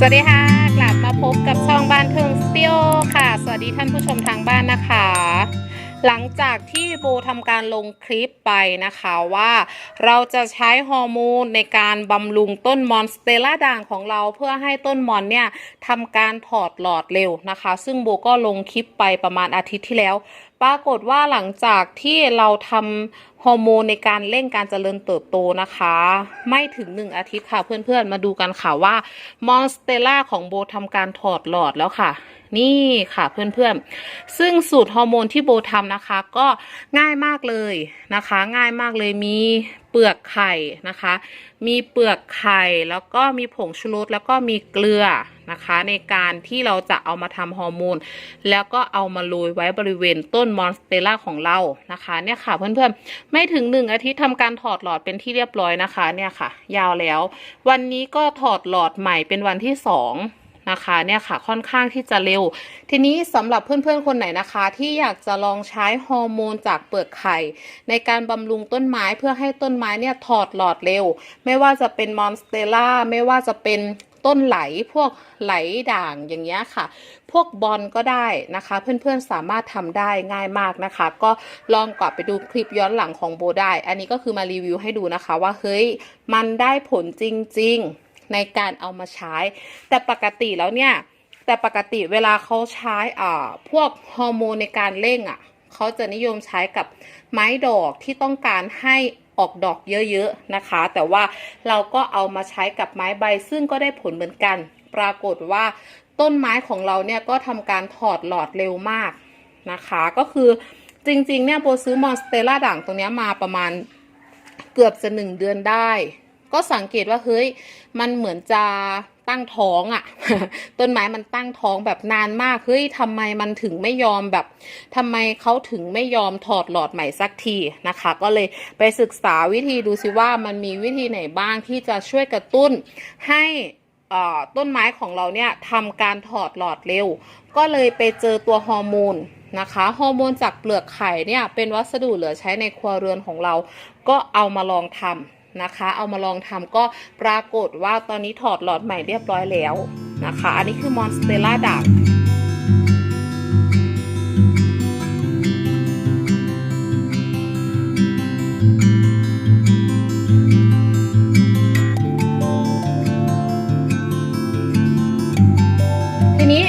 สวัสดีค่ะ กลับมาพบกับช่องบ้านเทิงสตูดิโอค่ะ สวัสดีท่านผู้ชมทางบ้านนะคะ หลังจากที่โบทำการลงคลิปไปนะคะว่าเราจะใช้ฮอร์โมนในการบำรุงต้นมอนสเตล่าด่างของเราเพื่อให้ต้นมอนเนี่ยทำการถอดหลอดเร็วนะคะ ซึ่งโบก็ลงคลิปไปประมาณอาทิตย์ที่แล้ว ปรากฏว่าหลังจากที่เราทำฮอร์โมนในการเร่งการเจริญเติบโตนะคะ ไม่ถึง1อาทิตย์ค่ะเพื่อนๆ มาดูกันค่ะว่ามอนสเตล่าของโบทำการถอดหลอดแล้วค่ะ นี่ค่ะเพื่อนๆ ซึ่งสูตรฮอร์โมนที่โบทำนะคะ ก็ง่ายมากเลยนะคะ ง่ายมากเลยมีเปลือกไข่นะคะ มีเปลือกไข่แล้วก็มีผงชูรสแล้วก็มีเกลือ นะคะ ในการที่เราจะเอามาทำฮอร์โมนแล้วก็เอามาโรยไว้บริเวณต้นมอนสเตล่าของเรานะคะเนี่ยค่ะเพื่อนๆไม่ถึงหนึ่งอาทิตย์ทำการถอดหลอดเป็นที่เรียบร้อยนะคะเนี่ยค่ะ ยาวแล้ว วันนี้ก็ถอดหลอดใหม่เป็นวันที่สองนะคะเนี่ยค่ะค่อนข้างที่จะเร็ว ทีนี้สำหรับเพื่อนๆคนไหนนะคะ ที่อยากจะลองใช้ฮอร์โมนจากเปลือกไข่ ในการบำรุงต้นไม้เพื่อให้ต้นไม้เนี่ยถอดหลอดเร็ว ไม่ว่าจะเป็นมอนสเตล่าไม่ว่าจะเป็น ต้นไหลพวกไหลด่างอย่างเงี้ยค่ะ พวกบอลก็ได้นะคะ เพื่อนๆสามารถทำได้ง่ายมากนะคะ ก็ลองกลับไปดูคลิปย้อนหลังของโบได้ อันนี้ก็คือมารีวิวให้ดูนะคะว่าเฮ้ยมันได้ผลจริง ๆ ในการเอามาใช้ แต่ปกติแล้วเนี่ยแต่ปกติเวลาเขาใช้อ่าพวกฮอร์โมนในการเร่งอะเขาจะนิยมใช้กับไม้ดอกที่ต้องการให้ ออกดอกเยอะๆนะคะ แต่ว่าเราก็เอามาใช้กับไม้ใบซึ่งก็ได้ผลเหมือนกัน ปรากฏว่าต้นไม้ของเราเนี่ยก็ทำการถอดหลอดเร็วมากนะคะ ก็คือจริงๆเนี่ยโบซื้อมอนสเตล่าด่างตรงนี้มาประมาณเกือบจะหนึ่งเดือนได้ ก็สังเกตว่าเฮ้ยมันเหมือนจะตั้งท้องอะ่ะ ต้นไม้มันตั้งท้องแบบนานมากเฮ้ยทำไมมันถึงไม่ยอมแบบทำไมเขาถึงไม่ยอมถอดหลอดใหม่สักทีนะคะ ก็เลยไปศึกษาวิธีดูสิว่ามันมีวิธีไหนบ้างที่จะช่วยกระตุ้นให้อ่าต้นไม้ของเราเนี่ยทำการถอดหลอดเร็ว ก็เลยไปเจอตัวฮอร์โมนนะคะฮอร์โมนจากเปลือกไข่เนี่ยเป็นวัสดุเหลือใช้ในครัวเรือนของเรา ก็เอามาลองทำ นะคะ เอามาลองทำก็ปรากฏว่าตอนนี้ถอดหลอดใหม่เรียบร้อยแล้วนะคะ อันนี้คือมอนสเตล่าด่างทีนี้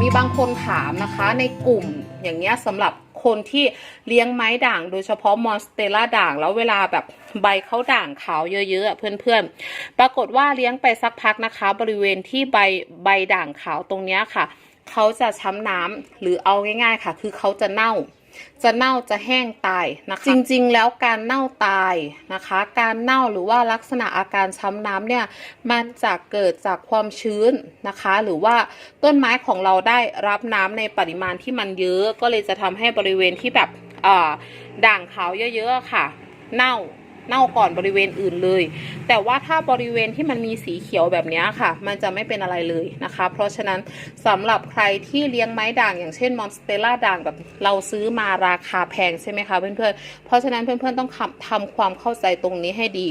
มีบางคนถามนะคะในกลุ่มอย่างเงี้ยสำหรับ คนที่เลี้ยงไม้ด่างโดยเฉพาะมอนสเตล่าด่าง แล้วเวลาแบบใบเขาด่างขาวเยอะๆอะเพื่อนๆ ปรากฏว่าเลี้ยงไปสักพักนะคะ บริเวณที่ใบใบด่างขาวตรงนี้ค่ะ เขาจะช้ำน้ำหรือเอาง่าย ๆค่ะ คือเขาจะเน่า จะเน่าจะแห้งตายนะคะ จริงๆ แล้วการเน่าตายนะคะ การเน่าหรือว่าลักษณะอาการช้ำน้ำเนี่ยมันจะเกิดจากความชื้นนะคะ หรือว่าต้นไม้ของเราได้รับน้ำในปริมาณที่มันเยอะ ก็เลยจะทำให้บริเวณที่แบบด่างขาวเยอะๆค่ะ เน่า เน่าก่อนบริเวณอื่นเลย แต่ว่าถ้าบริเวณที่มันมีสีเขียวแบบนี้ค่ะ มันจะไม่เป็นอะไรเลยนะคะ เพราะฉะนั้นสำหรับใครที่เลี้ยงไม้ด่างอย่างเช่นมอนสเตล่าด่างแบบเราซื้อมาราคาแพงใช่ไหมคะเพื่อนๆเพราะฉะนั้นเพื่อนๆต้องทำทำความเข้าใจตรงนี้ให้ดี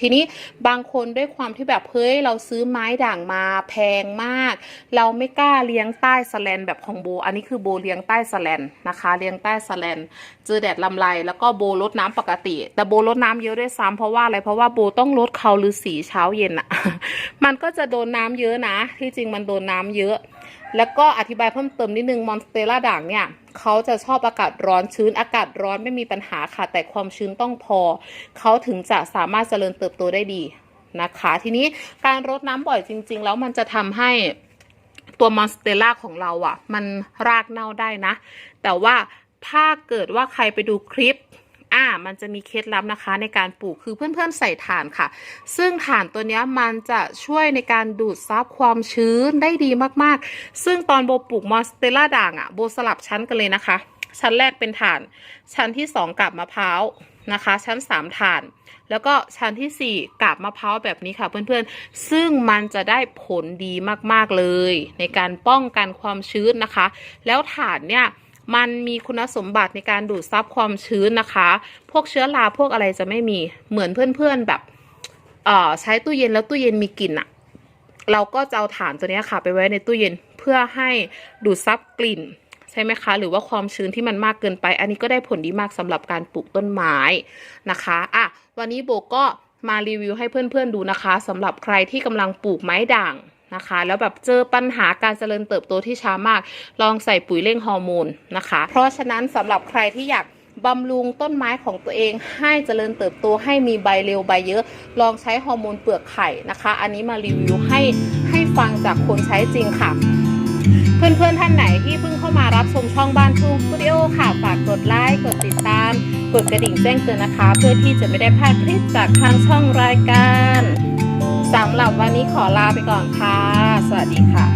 ทีนี้บางคนด้วยความที่แบบเฮ้ยเราซื้อไม้ด่างมาแพงมาก เราไม่กล้าเลี้ยงใต้สแลนแบบของโบ อันนี้คือโบเลี้ยงใต้สแลนนะคะ เลี้ยงใต้สแลนเจอแดดลำไรแล้วก็โบลดน้ำปกติ แต่โบลดน้ำเยอะด้วยซ้ำเพราะว่าอะไรเพราะว่าโบต้องลดเขาหรือสีเช้าเย็นอะมันก็จะโดนน้ำเยอะนะ ที่จริงมันโดนน้ำเยอะ แล้วก็อธิบายเพิ่มเติมนิดนึงมอนสเตล่าด่างเนี่ยเขาจะชอบอากาศร้อนชื้น อากาศร้อนไม่มีปัญหาค่ะ แต่ความชื้นต้องพอ เขาถึงจะสามารถเจริญเติบโตได้ดีนะคะ ทีนี้การรดน้ำบ่อยจริง ๆ แล้วมันจะทำให้ตัวมอนสเตล่าของเราอะ่ะ มันรากเน่าได้นะ แต่ว่าถ้าเกิดว่าใครไปดูคลิป อ่ามันจะมีเคล็ดลับนะคะในการปลูกคือเพื่อนๆใส่ถ่านค่ะ ซึ่งถ่านตัวนี้มันจะช่วยในการดูดซับความชื้นได้ดีมากๆ ซึ่งตอนโบปลูกมอสเตล่าด่างอะ่ะโบสลับชั้นกันเลยนะคะ ชั้นแรกเป็นถ่าน ชั้นที่สองกับมะพร้าวนะคะ ชั้นสามถ่านแล้วก็ชั้นที่สี่กับมะพร้าวแบบนี้ค่ะเพื่อนๆ ซึ่งมันจะได้ผลดีมากๆเลย ในการป้องกันความชื้นนะคะ แล้วถ่านเนี่ย มันมีคุณสมบัติในการดูดซับความชื้นนะคะ พวกเชื้อราพวกอะไรจะไม่มีเหมือนเพื่อนๆแบบเอ่อใช้ตู้เย็นแล้วตู้เย็นมีกลิ่นอะเราก็จะเอาฐานตัวนี้ค่ะ ไปไว้ในตู้เย็นเพื่อให้ดูดซับกลิ่นใช่ไหมคะ หรือว่าความชื้นที่มันมากเกินไป อันนี้ก็ได้ผลดีมากสำหรับการปลูกต้นไม้นะคะอะวันนี้โบก็มารีวิวให้เพื่อนๆดูนะคะสำหรับใครที่กำลังปลูกไม้ด่าง นะคะ แล้วแบบเจอปัญหาการเจริญเติบโตที่ช้ามาก ลองใส่ปุ๋ยเร่งฮอร์โมนนะคะ เพราะฉะนั้นสำหรับใครที่อยากบำรุงต้นไม้ของตัวเองให้เจริญเติบโตให้มีใบเร็วใบเยอะ ลองใช้ฮอร์โมนเปลือกไข่นะคะ อันนี้มารีวิวให้ให้ฟังจากคนใช้จริงค่ะ เพื่อนๆท่านไหนที่เพิ่งเข้ามารับชมช่องบ้านทุ่งสตูดิโอค่ะ ฝากกดไลค์กดติดตาม กดกระดิ่งแจ้งเตือนนะคะ เพื่อที่จะไม่ได้พลาดคลิปจากทางช่องรายการ สำหรับวันนี้ขอลาไปก่อนค่ะ สวัสดีค่ะ